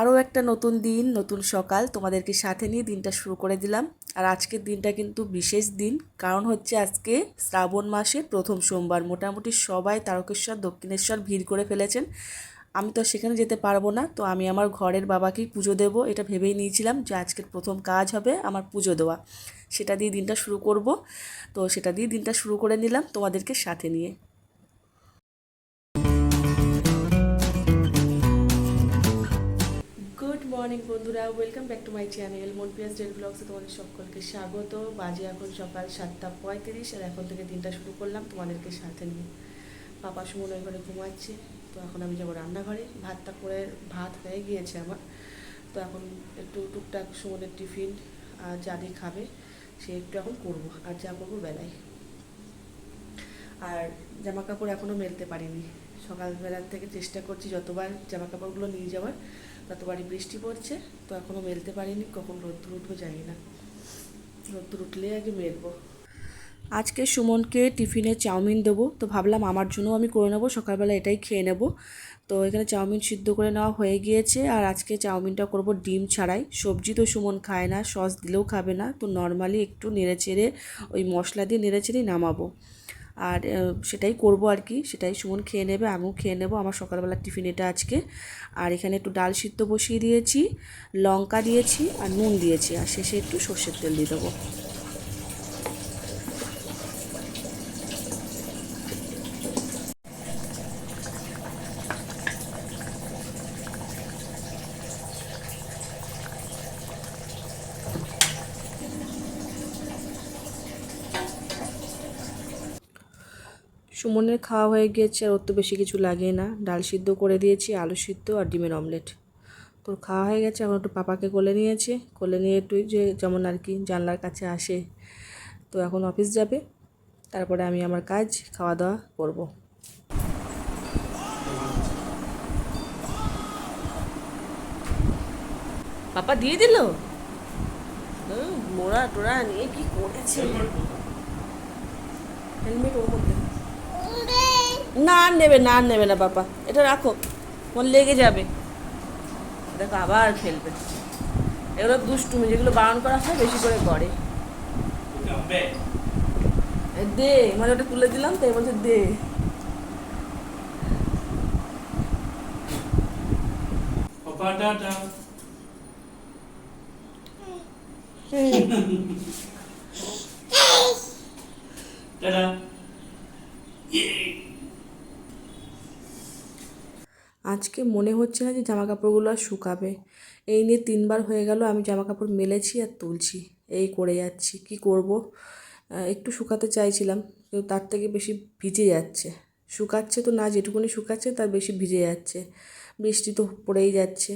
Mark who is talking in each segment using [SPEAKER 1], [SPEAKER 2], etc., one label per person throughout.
[SPEAKER 1] আরও একটা নতুন দিন, নতুন সকাল তোমাদেরকে সাথে নিয়ে দিনটা শুরু করে দিলাম। আর আজকের দিনটা কিন্তু বিশেষ দিন, কারণ হচ্ছে আজকে শ্রাবণ মাসের প্রথম সোমবার। মোটামুটি সবাই তারকেশ্বর, দক্ষিণেশ্বর ভিড় করে ফেলেছেন। আমি তো সেখানে যেতে পারব না, তো আমি আমার ঘরের বাবাকেই পুজো দেবো। এটা ভেবেই নিয়েছিলাম যে আজকের প্রথম কাজ হবে আমার পুজো দেওয়া। সেটা দিয়ে দিনটা শুরু করব। তো সেটা দিয়ে দিনটা শুরু করে নিলাম তোমাদেরকে সাথে নিয়ে। মর্নিং বন্ধুরা। Welcome back to my channel মনপিয়াস ডেল ব্লগসে তোমাদের সকলকে স্বাগত। বাজে এখন সকাল সাতটা পঁয়ত্রিশ, আর এখন থেকে দিনটা শুরু করলাম তোমাদেরকে সাথে নিয়ে। পাপা সুমন ওই ঘরে ঘুমাচ্ছে, তো এখন আমি যাব রান্নাঘরে। ভাতটা করে, ভাত হয়ে গিয়েছে আমার। তো এখন একটু টুকটাক সুমনের টিফিন, আর যা দিয়ে খাবে, সে একটু এখন করব, আর যা করব বেলায়। আর জামা কাপড় এখনও মেলতে পারিনি। সকালবেলার থেকে চেষ্টা করছি যতবার জামা কাপড়গুলো নিয়ে যাওয়ার ততবারই বৃষ্টি পড়ছে, তো এখনও মেলতে পারিনি, কখন রোদ্দুর উঠবো জানি না। রোদ্দুর উঠলে আগে মেলবো। আজকে সুমনকে টিফিনে চাউমিন দেবো, তো ভাবলাম আমার জন্য আমি করে নেব, সকালবেলা এটাই খেয়ে নেব। তো এখানে চাউমিন সিদ্ধ করে নেওয়া হয়ে গিয়েছে, আর আজকে চাউমিনটা করব ডিম ছাড়াই। সবজি তো সুমন খায় না, সস দিলেও খাবে না, তো নর্মালি একটু নেড়ে চেড়ে ওই মশলা দিয়ে নেড়ে চেড়েই নামাবো। আর সেটাই করব আর কি। সেটাই সুমন খেয়ে নেবে, আমিও খেয়ে নেব। আমার সকালবেলার টিফিন এটা আজকে। আর এখানে একটু ডাল সিদ্ধ বসিয়ে দিয়েছি, লঙ্কা দিয়েছি আর নুন দিয়েছি। আর শেষে একটু সর্ষের তেল দিয়ে দেবো। সুমনের খাওয়া হয়ে গিয়েছে আর ওর তো বেশি কিছু লাগে না। ডাল সিদ্ধ করে দিয়েছি আলু সিদ্ধ আর ডিমের অমলেট। তোর খাওয়া হয়ে গেছে এখন একটু পাপাকে কোলে নিয়েছে। কোলে নিয়ে একটু যে যেমন আর কি জানলার কাছে আসে। তো এখন অফিস যাবে তারপরে আমি আমার কাজ খাওয়া দাওয়া করব। পাপা দিয়ে দিল? মোড়া টোড়া নিয়ে কি করেছে? হেলমেট ওর মধ্যে। না আর নেবে না আর নেবে না বাবা। এটা রাখো। মন লেগে যাবে। দেখো আবার খেলবে। এগুলো দুষ্টুমি যেগুলো বারণ করা হয় বেশি করে করে। দে। মানে ওটা তুলে দিলাম তাই বলছে দে। আজকে মনে হচ্ছে না যে জামা কাপড়গুলো আর শুকাবে। এই নিয়ে তিনবার হয়ে গেল, আমি জামা কাপড় মেলেছি আর তুলছি। এই করে যাচ্ছি, কি করব? একটু শুকাতে চাইছিলাম, কিন্তু তার থেকে বেশি ভিজে যাচ্ছে। শুকাচ্ছে তো না, যেটুকুনি শুকাচ্ছে তার বেশি ভিজে যাচ্ছে। বৃষ্টি তো পড়েই যাচ্ছে।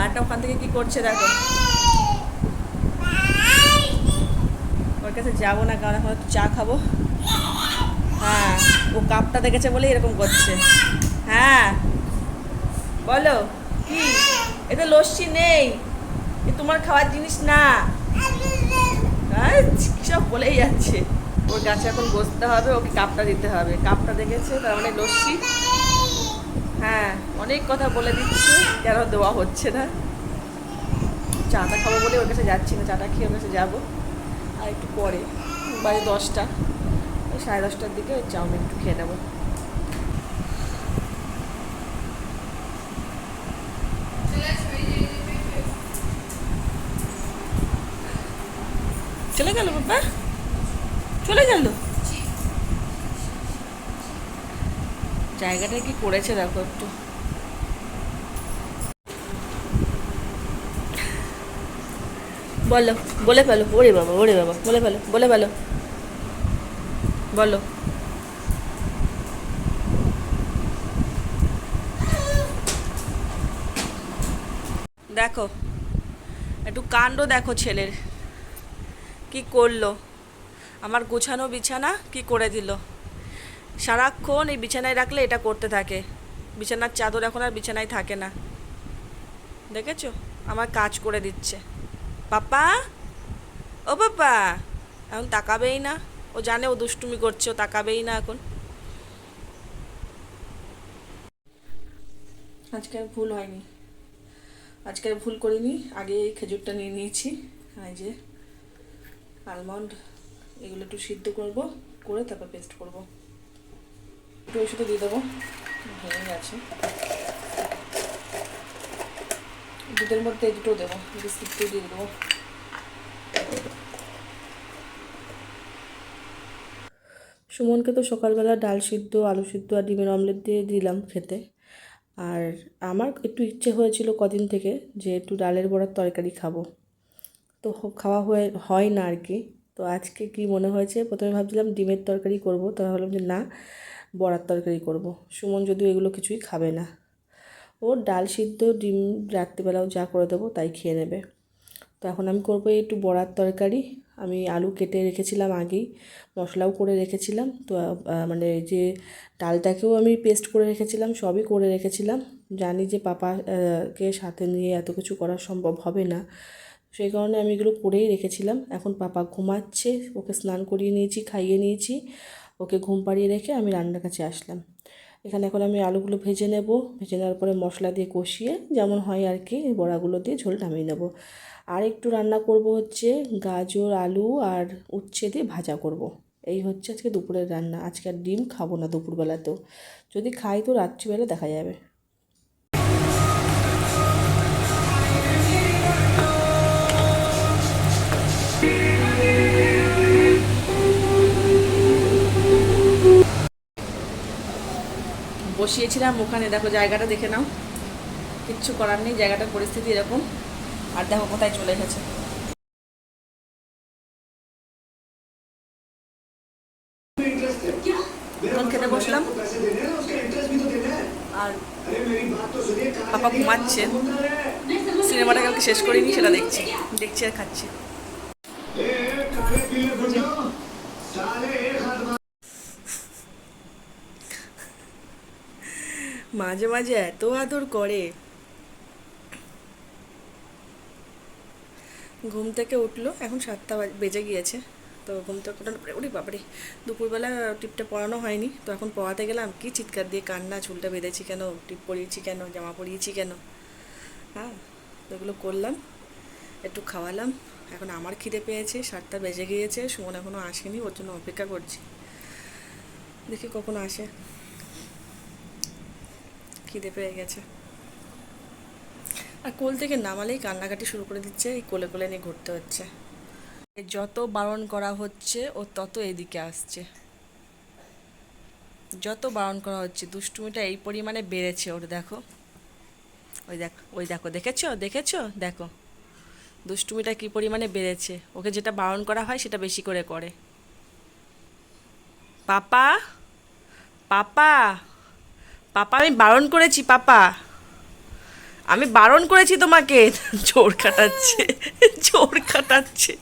[SPEAKER 1] হাঁটা ওখান থেকে কি করছে দেখো? ওর কাছে যাব না, কারণ এখন চা খাব। হ্যাঁ ও কাপটা দেখেছে বলে এরকম করছে। হ্যাঁ বলো, কি? এটা লস্যি নেই। এ তোমার খাওয়ার জিনিস না। হ্যাঁ সব বলেই যাচ্ছে। ওর কাছে এখন বসতে হবে, ওকে কাপটা দিতে হবে। কাপটা দেখেছে, তার মানে লস্যি। হ্যাঁ অনেক কথা বলে দিচ্ছে, কেন দেওয়া হচ্ছে না। চাটা খাব বলে ওর কাছে যাচ্ছি না, চাটা খেয়ে ওর কাছে যাব। আর একটু পরে, বাজে দশটা, ওই সাড়ে দশটার দিকে ওই চাউমিন একটু খেয়ে নেব। চলে গেল বাবা? চলে গেল? জায়গাটা কি করেছে দেখো একটু। বলো, বলে ফেলো, ওরে বাবা ওরে বাবা, বলে ফেলো বলে ফেলো। বলো। দেখো, একটু কাণ্ড দেখো ছেলের। কি করল? আমার গোছানো বিছানা কি করে দিল? সারাক্ষণ এই বিছানায় রাখলে এটা করতে থাকে। বিছানার চাদর এখন আর বিছানায় থাকে না। দেখেছ? আমার কাজ করে দিচ্ছে। পাপা? ও পাপা! এখন তাকাবেই না। ও জানে ও দুষ্টুমি করছে, ও তাকাবেই না এখন। আজকে আর ভুল হয়নি। আজকে আর ভুল করিনি। আগে এই খেজুরটা নিয়ে নিয়েছি। এই যে আলমন্ড এগুলো একটু সিদ্ধ করব, করে তারপর পেস্ট করব। একটু ওষুধে দিয়ে দেবো। ভেঙে গেছে। দুধের মধ্যে এই দুটো দেবো বিস্কিটও দিয়ে দেবো। সুমনকে তো সকালবেলা ডাল সিদ্ধ, আলু সিদ্ধ আর ডিমের অমলেট দিয়ে দিলাম খেতে। আর আমার একটু ইচ্ছে হয়েছিল কদিন থেকে যে একটু ডালের বড়ার তরকারি খাব। তো খাওয়া হয়ে, হয় না আর কি। তো আজকে কি মনে হয়েছে? প্রথমে ভাবছিলাম ডিমের তরকারি করব তো ভাবলাম যে না বড়ার তরকারি করব। সুমন যদিও এগুলো কিছুই খাবে না। ও ডাল সিদ্ধ ডিম রাত্রিবেলাও যা করে দেবো তাই খেয়ে নেবে। তো এখন আমি করব একটু বড়ার তরকারি। আমি আলু কেটে রেখেছিলাম আগেই মশলাও করে রেখেছিলাম। তো মানে যে ডালটাকেও আমি পেস্ট করে রেখেছিলাম সবই করে রেখেছিলাম। জানি যে পাপা আহ, কে সাথে নিয়ে এত কিছু করা সম্ভব হবে না। সেই কারণে আমি এগুলো করেই রেখেছিলাম। এখন পাপা ঘুমাচ্ছে ওকে স্নান করিয়ে নিয়েছি খাইয়ে নিয়েছি। ওকে ঘুম পাড়িয়ে রেখে আমি রান্নার কাছে আসলাম। এখানে এখন আমি আলুগুলো ভেজে নেব। ভেজে নেওয়ার পরে মশলা দিয়ে কষিয়ে যেমন হয় আর কি বড়াগুলো দিয়ে ঝোল নামিয়ে নেব। আর একটু রান্না করব হচ্ছে গাজর, আলু আর উচ্ছে দিয়ে ভাজা করব। এই হচ্ছে আজকে দুপুরের রান্না। আজকে আর ডিম খাব না দুপুরবেলাতেও। যদি খাই তো রাত্রিবেলা দেখা যাবে। বসিয়েছিলাম, ওখানে দেখো জায়গাটা দেখে নাও। কিচ্ছু করার নেই, জায়গাটার পরিস্থিতি এরকম। আর দেখো কোথায় চলে গেছে। খেতে বসলাম। আর পাপা ঘুমাচ্ছে। সিনেমাটা কালকে শেষ করিনি, সেটা দেখছি। দেখছি আর খাচ্ছি। মাঝে মাঝে এত আদর করে। ঘুম থেকে উঠল, এখন সাতটা বেজে গিয়েছে। তো ঘুম থেকে ওঠার পরে উঠি বাবারে, দুপুরবেলা টিপটা পরানো হয়নি। তো এখন পড়াতে গেলাম, কি চিৎকার দিয়ে কান্না, চুলটা বেঁধেছি কেন, টিপ পরিয়েছি কেন, জামা পরিয়েছি কেন? হ্যাঁ এগুলো করলাম, একটু খাওয়ালাম। এখন আমার খিদে পেয়েছে, সাতটা বেজে গিয়েছে, সুমন এখনও আসেনি, ওর জন্য অপেক্ষা করছি। দেখি কখন আসে। খিদে পেয়ে গেছে। আর কোল থেকে নামালেই কান্নাকাটি শুরু করে দিচ্ছে, এই কোলে কোলে নিয়ে ঘুরতে হচ্ছে। যত বারণ করা হচ্ছে, ও তত এদিকে আসছে। যত বারণ করা হচ্ছে, দুষ্টুমিটা এই পরিমাণে বেড়েছে ওর, দেখো। ওই দেখো ওই দেখো, দেখেছ? দেখেছ? দেখো। দুষ্টুমিটা কি পরিমাণে বেড়েছে? ওকে যেটা বারণ করা হয়, সেটা বেশি করে করে। পাপা? পাপা? পাপা, আমি বারণ করেছি, পাপা। আমি বারণ করেছি তোমাকে। জোর কাটাচ্ছে জোর কাটাচ্ছে।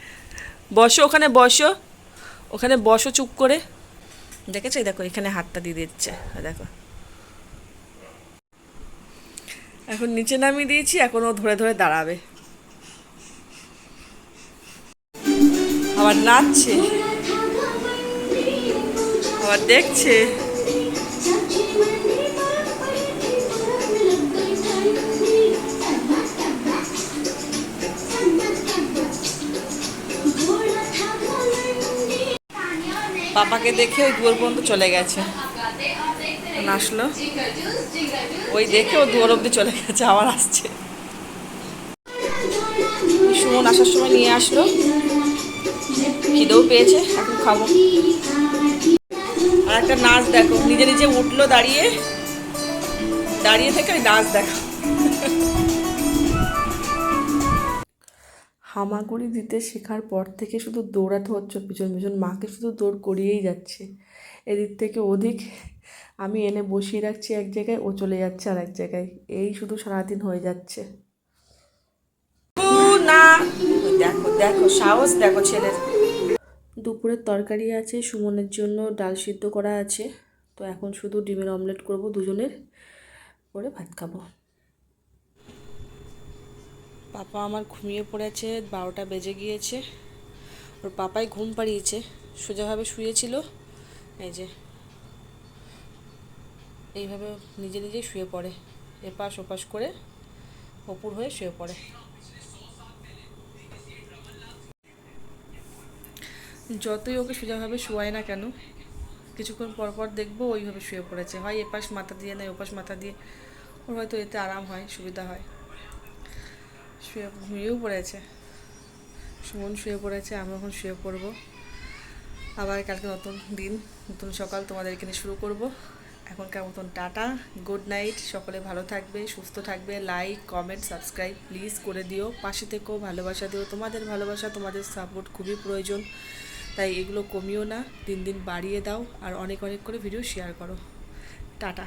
[SPEAKER 1] বসো, ওখানে বসো। ওখানে বসো চুপ করে। দেখেছ? দেখো, এখানে হাতটা দিয়ে দিচ্ছে। দেখো। এখন নিচে নামিয়ে দিয়েছি, এখন ও ধরে ধরে দাঁড়াবে। আবার নাচছে। আবার দেখছে। পাপাকে দেখে ওই দুয়ার পর্যন্ত চলে গেছে। আসলো। ওই দেখে ও দুয়ার অব্দি চলে গেছে আবার আসছে। সুমন আসার সময় নিয়ে আসলো। খিদেও পেয়েছে এখন খাব। আর একটা নাচ দেখো নিজে নিজে উঠল দাঁড়িয়ে। দাঁড়িয়ে থেকে ওই নাচ দেখো। হামাগুড়ি দিতে শেখার পর থেকে শুধু দৌড়াতে হচ্ছে পিছন পিছন। মাকে শুধু দৌড় করিয়েই যাচ্ছে। এদিক থেকে ওদিক আমি এনে বসিয়ে রাখছি এক জায়গায় ও চলে যাচ্ছে আর এক জায়গায়। এই শুধু সারাদিন হয়ে যাচ্ছে। না দেখো দেখো সাহস দেখো ছেলের। দুপুরের তরকারি আছে সুমনের জন্য ডাল সিদ্ধ করা আছে। তো এখন শুধু ডিমের অমলেট করব দুজনের করে ভাত খাব। পাপা আমার ঘুমিয়ে পড়েছে, বারোটা বেজে গিয়েছে। ওর পাপাই ঘুম পাড়িয়েছে, সোজাভাবে শুয়েছিল। এই যে, এইভাবে নিজে নিজেই শুয়ে পড়ে। এপাশ ওপাশ করে অপুর হয়ে শুয়ে পড়ে। যতই ওকে সোজাভাবে শোয়ায় না কেন, কিছুক্ষণ পর পর দেখব ওইভাবে শুয়ে পড়েছে। হয় এপাশ মাথা দিয়ে নয়, ওপাশ মাথা দিয়ে, ওর হয়তো এতে আরাম হয়, সুবিধা হয়। শুয়ে ঘুমিয়েও পড়েছে। সুমন শুয়ে পড়েছে আমি এখন শুয়ে পড়ব। আবার কালকে নতুন দিন, নতুন সকাল তোমাদেরকে নিয়ে শুরু করব। এখনকার মতন, টাটা গুড নাইট সকলে ভালো থাকবে, সুস্থ থাকবে লাইক কমেন্ট সাবস্ক্রাইব প্লিজ করে দিও। পাশে থেকেও ভালোবাসা দিও। তোমাদের ভালোবাসা, তোমাদের সাপোর্ট খুবই প্রয়োজন। তাই এগুলো কমিও না, দিন দিন বাড়িয়ে দাও, আর অনেক অনেক করে ভিডিও শেয়ার করো। টাটা।